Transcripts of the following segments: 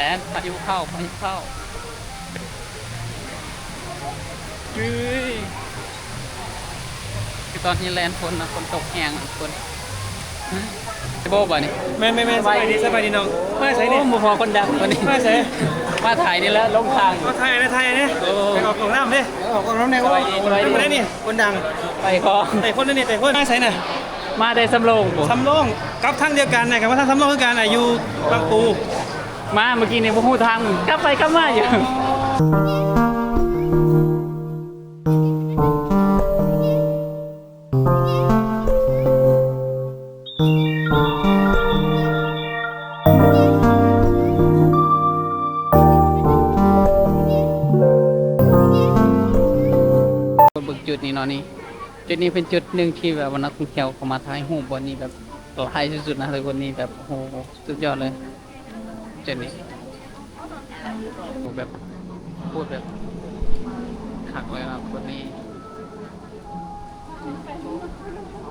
แลนพายุเข้าพายุเข้าเฮ้ยคือตอนนี้แลนฝนนะฝนตกแห้งอะฝนไอ้โบ้บ่นี่แม่นแม่นแม่นสบายดีสบายดีน้องมาใส่นี่โอ้หมูพอคนดังตัวนี้มาใส่มาถ่ายนี่แล้วลงทางอยู่มาไทยนะไทยนะโอ้ไปออกของน้ำดิออกกองน้ำแนวสบายดีสบายดีมาได้นี่คนดังไปคอแต่คนนั่นนี่แต่คนมาใส่น่ะมาได้สำโรงบ่สำโรงกับทั้งเดียวกันนะกับว่าทั้งสำโรงคือกันอะอยู่บางปู มาเมื่อกี้เนี่ยพวกหูทางกลับไปกลับมาอยู่บึกจุดนี้เนาะนี่จุดนี้เป็นจุดหนึ่งที่แบบว่านักท่องเที่ยวเขามาถ่ายรูปบนนี้แบบหลายสุดๆนะทุกคนนี่แบบโอ้โหสุดยอดเลย นนี่ผมแบบพูดแบบขักเลยครับวันนี้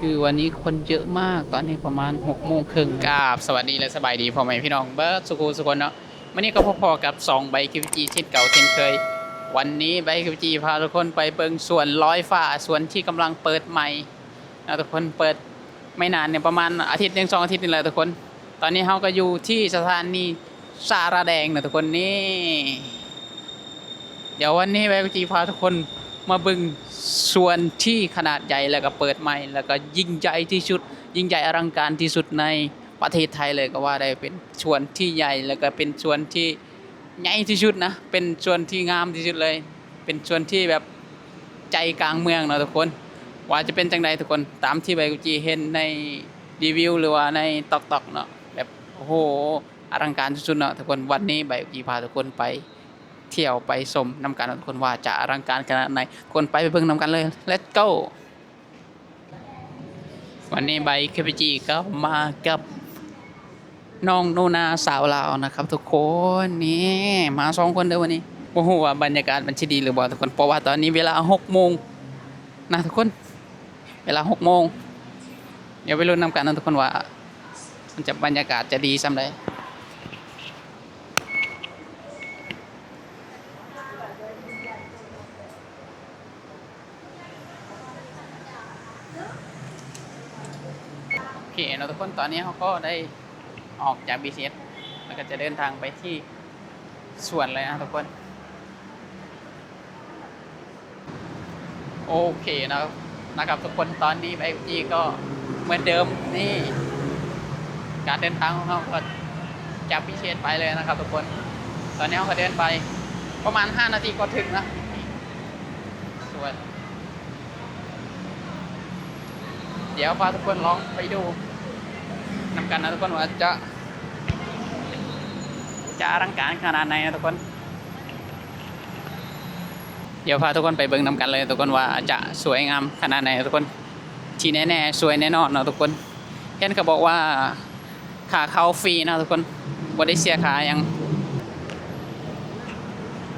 คือวันนี้คนเยอะมากตอนนี้ประมาณ6กโมงครึ่งกราบสวัสดีและสบายดีพ่อแม่พี่น้องเบิร์ดสุขุสุคนเนาะวันนี้ก็พอๆกับ2ใบคิวจีเช่นเก่าเช่นเคย วันนี้ใบคิวจีพาทุกคนไปเบิงส่วนร้อยฟ้าส่วนที่กำลังเปิดใหม่นะทุกคนเปิดไม่นานเนี่ยประมาณอาทิตย์หนึ่งสองอาทิตย์นี่แหละทุกคน ตอนนี้เราก็อยู่ที่สถานี สาราแดงนะทุกคนนี่เดี๋ยววันนี้ใบกุจีพาทุกคนมาบึงส่วนที่ขนาดใหญ่แล้วก็เปิดใหม่ แล้วก็ยิ่งใหญ่ที่สุด ยิ่งใหญ่อลังการที่สุดในประเทศไทยเลยก็ว่าได้เป็นส่วนที่ใหญ่แล้วก็เป็นส่วนที่ใหญ่ที่สุดนะ เป็นส่วนที่งามที่สุดเลย เป็นส่วนที่แบบใจกลางเมืองเนาะทุกคน ว่าจะเป็นจังใดทุกคนตามที่ใบกุจีเห็นในรีวิวหรือว่าในตอกตอกเนาะแบบโอ้โห อลังการสุดๆเนาะทุกคนวันนี้ใบกีพาทุกคนไปเที่ยวไปชมนำกันเนาะทุกคนว่าจะอลังการขนาดไหนคนไปไปเบิ่งนำกันเลย let's go วันนี้ใบเคปจีก็มากับน้องโนนาสาวลาวนะครับ ทุกคนนี่มาสองคนเด้อวันนี้โอ้โหว่าบรรยากาศมันชิดีหรือเปล่าทุกคนเพราะว่าตอนนี้เวลาหกโมงนะทุกคน เวลาหกโมงเดี๋ยวไปรุ่นนำกันนะทุกคนว่า มันจะบรรยากาศจะดีซ้ำเลย โอเคนะทุกคนตอนนี้เขาก็ได้ออกจาก BCS แล้วก็จะเดินทางไปที่สวนเลยนะทุกคน โอเคนะครับนะครับทุกคนตอนนี้ไอจีก็เหมือนเดิมนี่ การเดินทางของเราก็จากพิเชษไปเลยนะครับทุกคน ตอนนี้เราก็เดินไปประมาณ 5 นาทีก็ถึงนะสวยเดี๋ยวพาทุกคนลองไปดู นำกันนะทุกคนว่าจะ จะอลังการขนาดไหนนะทุกคน เดี๋ยวพาทุกคนไปเบิ่งนำกันเลยทุกคนว่าจะสวยงามขนาดไหนทุกคนที่แน่ๆสวยแน่นอนนะทุกคนเห็นเขาบอกว่าขาเข้าฟรีนะทุกคนบ่ได้เสียขายัง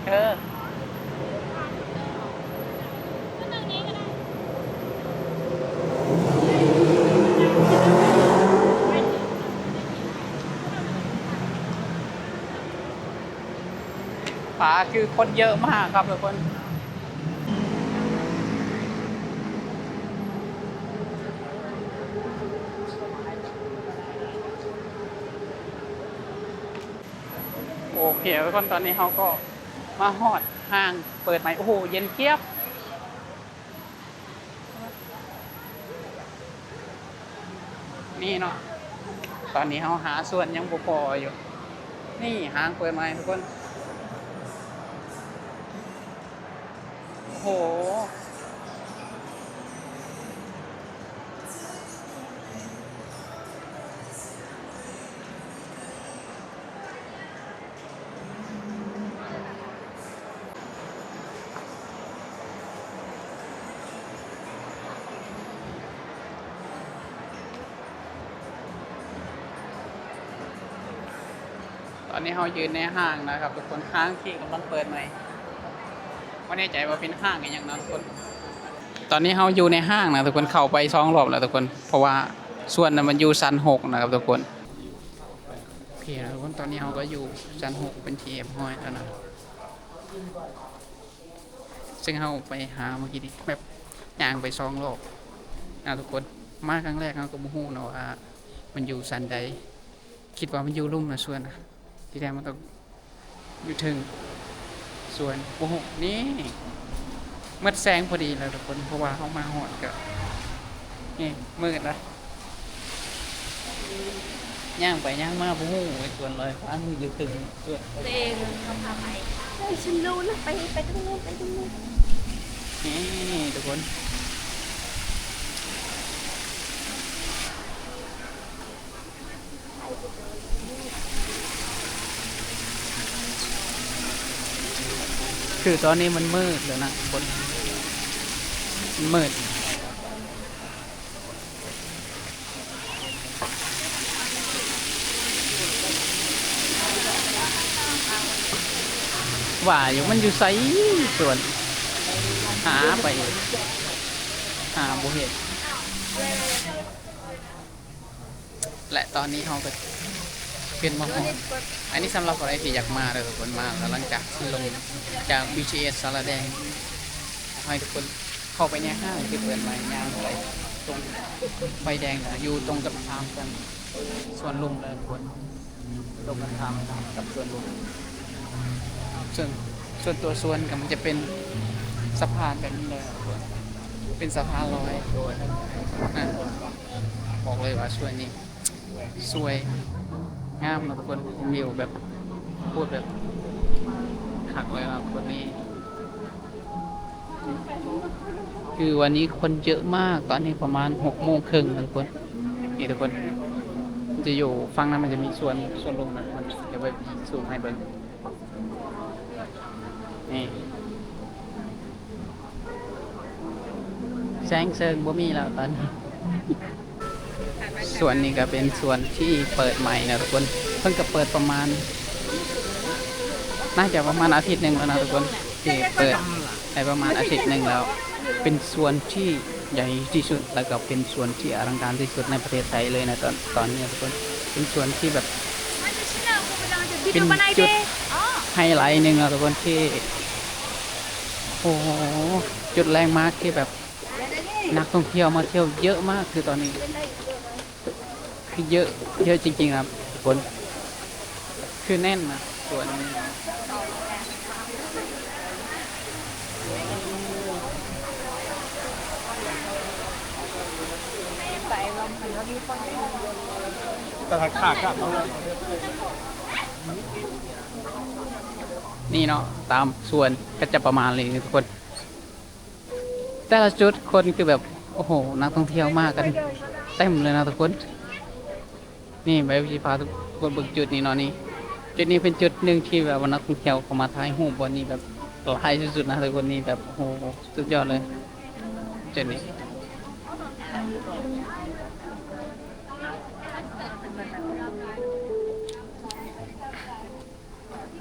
เออ ผาคือคนเยอะมากครับทุกคนโอเคทุกคนตอนนี้เขาก็มาฮอดห้างเปิดใหม่โอ้โหเย็นเจี๊ยบนี่เนาะตอนนี้เขาหาส่วนยังบุพออยู่ นี่ห้างเปิดใหม่ทุกคน โอ้โห ตอนนี้เรายืนในห้างนะครับ ทุกคนห้างที่กำลังเปิดใหม่ ไม่แน่ใจว่าเป็นห้างกันยังนะทุกคน ตอนนี้เราอยู่ในห้างนะทุกคนเข้าไปสองรอบแล้วทุกคน เพราะว่าส่วนนั้นมันอยู่ชั้นหกนะครับทุกคนโอเคนะทุกคนตอนนี้เราก็อยู่ชั้นหกเป็นทีเอ็มห้อยแล้วนะซึ่งเราไปหาเมื่อกี้นี้แบบย่างไปซองโลกนะทุกคนมาครั้งแรกเราก็บ่ฮู้เนาะว่ามันอยู่สันใด คิดว่ามันอยู่ลุ่มนะส่วนนะที่แท้มันต้องอยู่ถึง ส่วนโอ้โหนี่มืดแสงพอดีแล้วทุกคนเพราะว่าเขามาหอดก็นี่มืดละย่างไปย่างมาบ่ฮู้ไอ้ส่วนเลยฟ้ามืออยู่ถึงส่วนตัวเองเขาพาไปเฮ้ยฉันรู้นะไปไปตรงนู้นไปตรงนู้นนี่ทุกคน คือตอนนี้มันมืดแล้วนะทุกคนมันมืด ว่าอยู่มันอยู่ไซส่วน หาไป หาบุเหตุและตอนนี้เขาก็ เป็นมาหอดอันนี้สำหรับอะไรที่อยากมาเลยทุกคนมาหลังจากที่ลงจาก BTS สารแดงให้ทุกคนเข้าไปในห้างที่เปิดใหม่ยางไปตรงไฟแดงนะอยู่ตรงกับทางกันส่วนลุมเลยทุกคนตรงกันทางกับส่วนลุมส่วนส่วนตัวส่วนกับมันจะเป็นสะพานแบบนี้เลยทุกคนเป็นสะพานลอยนะบอกเลยว่าส่วนนี้สวย งามนะทุกคนวิวแบบพูดแบบหักเลยนะคนนี้ คือวันนี้คนเยอะมากตอนนี้ประมาณหกโมงครึ่งทุกคนนี่ทุกคน จะอยู่ฝั่งนั้นมันจะมีส่วนส่วนลงนะมันจะไปสูงให้เบิ้งนี่แสงเซิงบ่มีแล้วตอนนี้ ส่วนนี้ก็เป็นส่วนที่เปิดใหม่นะทุกคน เพิ่งจะเปิดประมาณ น่าจะประมาณอาทิตย์หนึ่งแล้วนะทุกคนที่เปิดในประมาณอาทิตย์หนึ่งแล้ว เป็นส่วนที่ใหญ่ที่สุดแล้วก็เป็นส่วนที่อลังการที่สุดในประเทศไทยเลยนะตอนตอนนี้ทุกคน เป็นส่วนที่แบบเป็นจุดไฮไลท์หนึ่งนะทุกคนที่โอ้โหจุดแรงมากที่แบบนักท่องเที่ยวมาเที่ยวเยอะมากคือตอนนี้ คือเยอะเยอะจริงๆครับทุกคนคือแน่นนะส่วนนี้ไปลองหันว่ามีคนแต่ถ้าขาดก็ต้องนี่เนาะตามส่วนก็จะประมาณเลยทุกคน แต่ละจุดคนคือแบบ โอ้โห นักท่องเที่ยวมากกัน เต็มเลยนะทุกคน นี่ใบวิจิพาทุกคนเบึกจุดนี้เนาะนี่จุดนี้เป็นจุดหนึ่งที่แบบว่านักท่องเที่ยวเขามาถ่ายรูปบนนี้แบบหลายสุดๆนะทุกคนนี่แบบโอ้โหสุดยอดเลยจุดนี้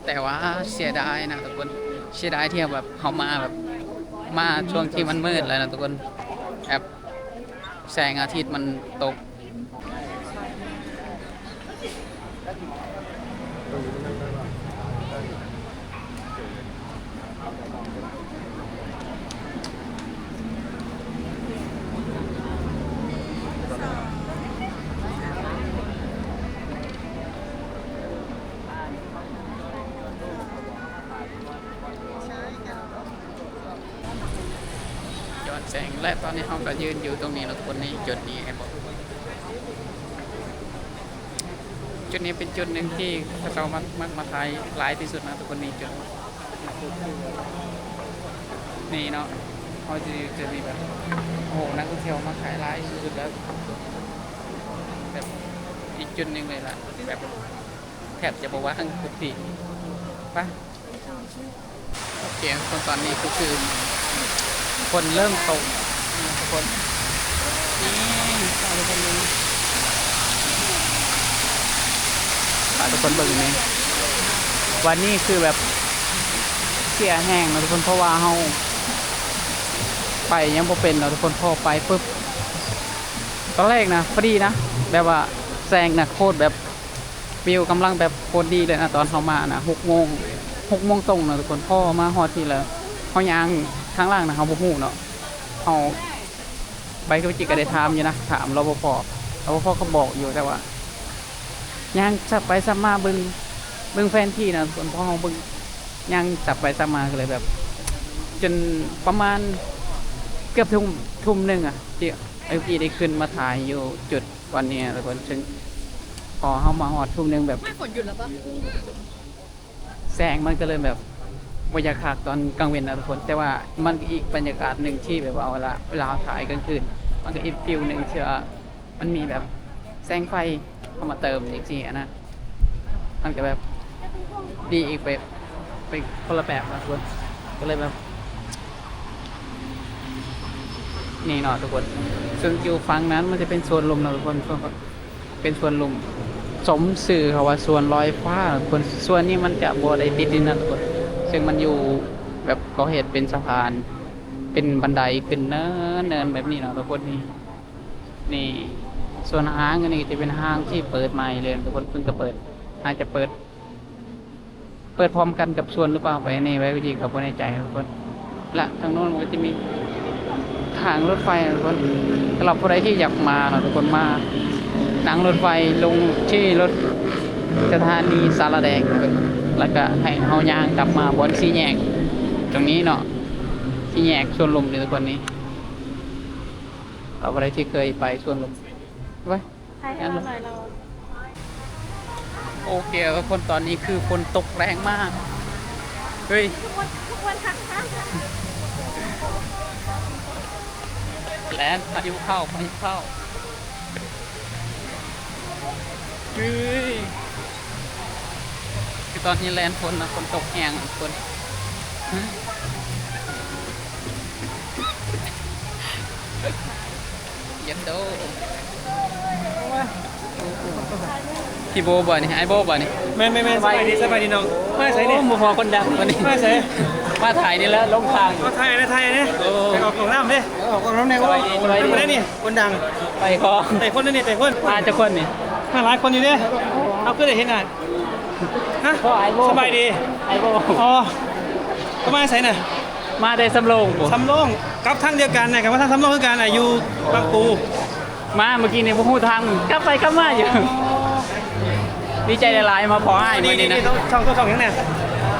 แต่ว่าเสียดายนะทุกคนเสียดายที่แบบเขามาแบบมาช่วงที่มันมืดเลยนะทุกคนแบบแสงอาทิตย์มันตก แสงและตอนนี้เขาก็ยืนอยู่ตรงนี้แล้วคนนี้จุดนี้ไอ้บอกจุดนี้เป็นจุดหนึ่งที่เรามักมักมาถ่ายหลายที่สุดนะทุกคนนี้จุดนี่เนาะเขาจะจะมีแบบโอ้โหนักท่องเที่ยวมาถ่ายหลายที่สุดแล้วแบบอีกจุดหนึ่งเลยล่ะแบบแทบจะบอกว่าทั้งทุกที่ปะโอเคคนตอนนี้ก็คือ คนเริ่มตกคนนี่ฝากทุกคนดูฝากทุกคนเบิ่งนี่วันนี้คือแบบเสียแห้งนะทุกคนเพราะว่าเฮาไปยังบ่เป็นเราะทุกคนพอไปปุ๊บตอนแรกนะพอดีนะแบบว่าแซงนะโคตรแบบวิวกำลังแบบโคตรดีเลยนะตอนเขามานะหกโมงหกโมงตรงนะทุกคนพ่อมาฮอดที่แล้วเขายาง ข้างล่างนะเขาบ่ฮู้เนาะเขาไปกับจิกก็ได้ถามอยู่นะถามรปภรปภเขาบอกอยู่แต่ว่าย่างสับไปสับมาเบิ่งเบิ่งแฟนที่นะส่วนพ่อเขาเบิ่งย่างสับไปสับมาก็เลยแบบ จนประมาณเกือบทุ่มทุ่มหนึ่งอะที่ไอ้พี่ได้ขึ้นมาถ่ายอยู่จุดวันนี้ทุกคนซึ่งพอเขามาฮอดทุ่มหนึ่งแบบไม่ฝนหยุดแล้วปะแสงมันก็เลยแบบ บรรยากาศตอนกลางเวนนะทุกคน แต่ว่ามันก็อีกบรรยากาศหนึ่งที่แบบว่าเวลาเวลาถ่ายกลางคืนมันก็อีกฟิลหนึ่งที่ว่ามันมีแบบแสงไฟเข้ามาเติมอีกทีอะนะมันก็แบบดีอีกแบบไปคนละแบบนะทุกคนก็เลยแบบนี่เนาะทุกคนซึ่งอยู่ฝั่งนั้นมันจะเป็นโซนลมนะทุกคนเป็นโซนลมสมสื่อเขาว่าส่วนลอยฟ้าคนส่วนนี้มันจะบัวได้ติดดินนะทุกคน ซึ่งมันอยู่แบบก็เหตุเป็นสะพาน เป็นบันไดขึ้นเนินเนินแบบนี้เนาะทุกคนนี่นี่ส่วนห้างอันนี้จะเป็นห้างที่เปิดใหม่เลยทุกคนเพิ่งจะเปิดอาจจะเปิด เปิดพร้อมกันกับส่วนหรือเปล่าไปในไว้วิธีกับคนในใจทุกคนและทางโน้นมันก็จะมีทางรถไฟทุกคนสำหรับผู้ใดที่อยากมาเนาะทุกคนมานั่งรถไฟลงที่รถสถานีสารแดงกัน แล้วก็ให้เฮาย่างกลับมาบนสีแยก ตรงนี้เนาะสีแยกส่วนลมเลยทุกคนนี้เราอะไรที่เคยไปส่วนลมไว้ใช่ให้เราหน่อยเราโอเคทุกคนตอนนี้คือฝนตกแรงมาก เฮ้ยทุกคนทุกคนทักทักแลนพายุเข้าพายุเข้าเฮ้ยคือ ตอนนี้แลนฝนนะฝนตกแห้งอะทุกคนฮะเยันโดพี่โบบ่นี่ไอโบบ่นี่แม่นแม่นแม่นสบายดีสบายดีน้องมาใส่เนี่ยโอ้หมูพอคนดังวันนี้มาใส่มาถ่ายนี่แล้วลงทางมาไทยนะไทยนะโอ้ไปออกของน้ำดิออกรถในสก็บายดีสบายดีคนนี้นี่คนดังไปคอแต่คนนี่แต่คนมาจะคนนี่มาหลายคนอยู่เนี่ยเอาขึ้นได้เห็นหน่อย ฮะพ่อไอโบสบายดี ไอโบอ๋อก็มาใส่น่ะมาได้สำโรงบ่สำโรงกับทั้งเดียวกันนะกับว่าทั้งสำโรงคือกันอายุบางปูมาเมื่อกี้นี่บ่ฮู้ทางกลับไปกลับมาอยู่ดีใจหลายๆมาพออ้ายนี่มื้อนี่นี้นี่นะต้องช่องต้องช่องยังไง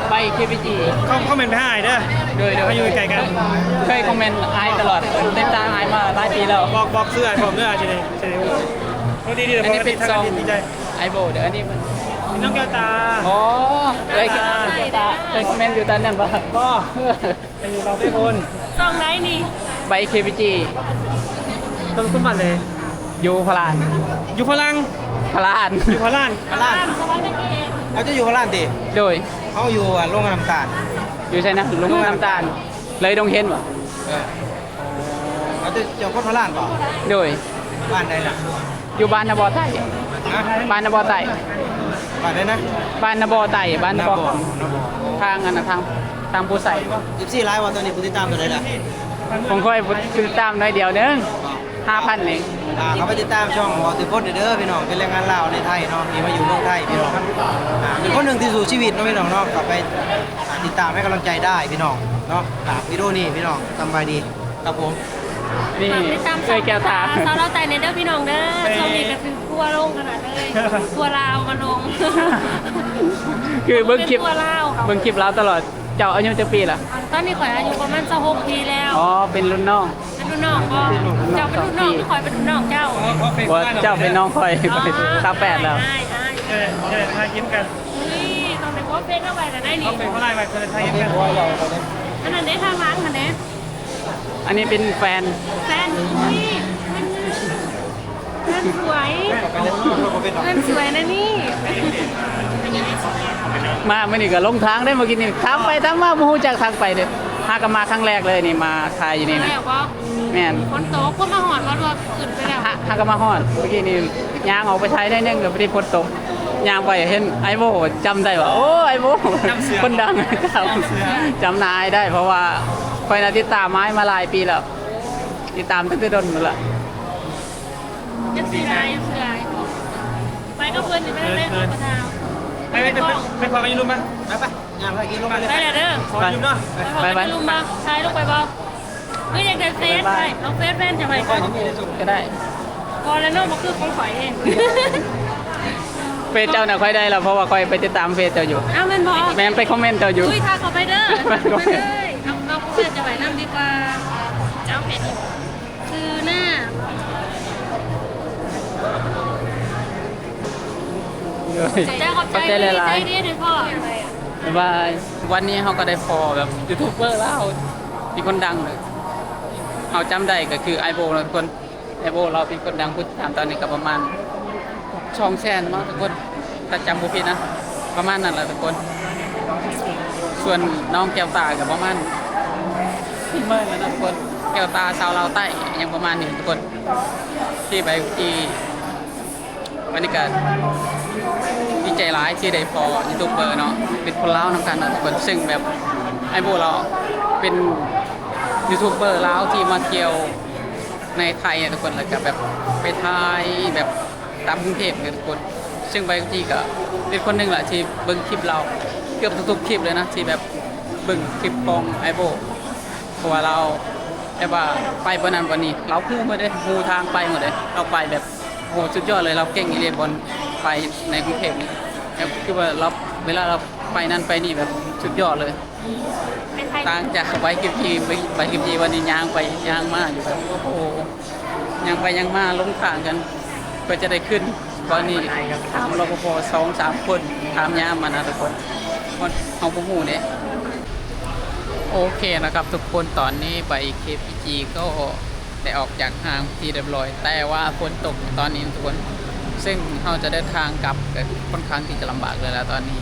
ไป KPG เขาเขาเป็นไปให้เด้อโดยโดยเขาอยู่ไกลกัน เคยคอมเมนต์อ้ายตลอดเต็มตามอ้ายมาหลายปีแล้ว บอกบอกเสื้อผมเด้อจะได้จะได้โอ้ดีดีเดี๋ยวอันนี้เป็นซอง ดีใจ ไอโบเดี๋ยวอันนี้มัน น้องแก้วตา อ๋อเคยเคยคอมเมนต์อยู่ตอนนั้นป่ะก็เป็นเราเป็นคนซองไหนนี่ไป KPG ต้นต้นบัตรเลย อยู่พลาน อยู่พลัง พลาน อยู่พลังพลานสบายนักเองเขาจะอยู่พลานดิโดยเขาอยู่โรงงานน้ำตาล อยู่ใช่นะลุงน้ำตาล เลยดงเห็นป่ะเออเขาจะเจ้าคนพลานเปล่าโดยบ้านใดล่ะอยู่บ้านนาบอไต่ฮะบ้านนาบอไต่ บ้านใดนะบ้านนาบอไต่บ้านนาบอนาบอทางอันนะทางทางผู้ใส่สิบสี่ไลฟ์วันตอนนี้ผู้ติดตามตัวใดล่ะผมค่อยติดตามหน่อยเดียวนึงห้าพันเองอ่าเขาไปติดตามช่องบอติพจน์เด้อพี่น้องเป็นแรงงานลาวในไทยเนาะที่มาอยู่เมืองไทยพี่น้องอ่าเป็นคนหนึ่งที่สู่ชีวิตเนาะพี่น้องเนาะกลับไปอ่าติดตามให้กำลังใจได้พี่น้องเนาะอ่าวิดีโอนี้พี่น้องสำบายดีครับผมนี่ฝากติดตามเคยแก้วตาสาวเราใจในเด้อพี่น้องเด้อช่วง นี้ก็คือครัวลงขนาดเลยครัวลาวมาลงคือเบิ้งคลิปเป็นครัวลาวครับเบิ้งคลิปเราตลอดเจ้าอายุจะปีละตอนนี้ข่อยอายุประมาณจะหกปีแล้วอ๋อเป็นรุ่นน้องเป็นรุ่นน้องก็เจ้าเป็นรุ่นน้องที่ข่อยเป็นรุ่นน้องเจ้าเพราะเป็นว่าเจ้าเป็นน้องคอยอ๋อสามแปดแล้วใช่ใช่เออจะได้ทายยิ้มกันนี่ตอนเป็นว่าเฟซเข้าไปแต่ได้นี่เขาเป็นเขาไล่ไปจะได้ทายยิ้มกันอันนั้นได้ทางร้านค่ะเนอันนี้เป็นแฟนแฟนอุ้ย แฟนสวยแฟนสวยนะนี่มาเมื่อนี้ก็ลงทางได้เมื่อกี้นี่ทางไปทางมาบ่ฮู้จักทางไปเด้อหากันมาครั้งแรกเลยนี่มาทายอยู่นี่นะแล้วก็แม่นคนโตก็มาหอดว่ารถขึ้นไปแล้วหาหากันมาฮอดเมื่อกี้นี่ย่างออกไปไทยได้นึงก็บ่ได้ฝนตกย่างไปเห็นไอโบจำได้ว่าโอ้ไอโบคนดังจำจำนายได้ เพราะว่าคอยนาติดตามไม้มาหลายปีแล้วติดตามตั้งแต่ดนหมดละ ยังเสียดายยังเสียดายไปก็เพื่อนยังไม่ได้เล่นกับประธานไปไปไปขอกันยูรูมาไปไปงานไปกินลงไปมาเลยเลยเด้อขอกันยูเนาะไปไปลุงมาถ่ายลงไปบ่เฮ้ยอยากได้เฟซไปเอาเฟซแฟนจะไปก่อนจะมีในสุดก็ได้พอแล้วเนาะมันคือของข่อยเองเฟซเจ้าน่ะค่อยได้แล้วเพราะว่าค่อยไปติดตามเฟซเจ้าอยู่เอาแม่นบ่แม่นไปคอมเมนต์เจ้าอยู่อุ้ยทาเข้าไปเด้อไปไปก่อนเลยเอาเอาเพื่อนจะไปนั่งดีกว่าเจ้าเพจนี่คื ใจขอบใจขอบใจหลาใจยดีด้วยพ่อบ๊ายบายวันนี้เขาก็ได้พอแบบยูทูบเบอร์แล้วมีคนดังเลยเขาจำได้ก็คือไอโบนะทุกคนไอโบเราเป็นคนดังพูดตามตอนนี้ก็ประมาณช่องแสนมั้งทุกคนถ้าจำบุผิดนะ ประมาณนั้นแหละทุกคน ส่วนน้องแก้วตากับประมาณพี่เมื่อแล้วนะทุกคนแก้วตาชาวลาวใต้ยังประมาณนี้ทุกคน ที่ไปที่ วันนี้ก็ดีใจร้ายที่ได้พอยูทูบเบอร์เนาะเป็นคนลาวนำกันนะทุกคนซึ่งแบบไอ้โบเราเป็นยูทูบเบอร์ลาวที่มาเที่ยวในไทยเนี่ยทุกคนแล้วก็แบบไปถ่ายแบบตามกรุงเทพเนี่ยทุกคน ซึ่งไปที่ก็เป็นคนหนึ่งแหละที่เบิ่งคลิปเราเกือบทุกๆคลิปเลยนะที่แบบเบิ่งคลิปของไอโบเพราะว่าเราแบบว่าไปบนนั้นวันนี้ เราพูดหมดเลยพูทางไปหมดเลยเราไปแบบ หสุดยอดเลยเราเก่งอีเรียนบนไปในกรุงเทพนี่แล้วคือว่าเราเวลาเราไปนั่นไปนี่แบบสุดยอดเลยเป็นไทยต่างจากไปกิมจีไปไปกิมจีวันนี้ยางไปยางมาอยู่แบบโอ้โหยางไปยางมาลงทางกันเพื่อจะได้ขึ้นวันนี้ถามรปภสองสามคนถามยามมานะทุกคนคนเอาพวกหูเนี่ยโอเคนะครับทุกคนตอนนี้ไปเคพีจีก็ ได้ออกจากห้างที่เรียบร้อย แต่ว่าฝนตกตอนนี้ทุกคน ซึ่งเราจะเดินทางกลับค่อนข้างที่จะลำบากเลยแล้วตอนนี้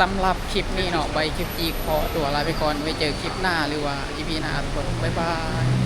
สำหรับคลิปนี้เนาะไปคลิปจีขอตัวลาไปก่อนไว้เจอคลิปหน้าหรือว่าอีพีหน้าทุกคนบ๊ายบาย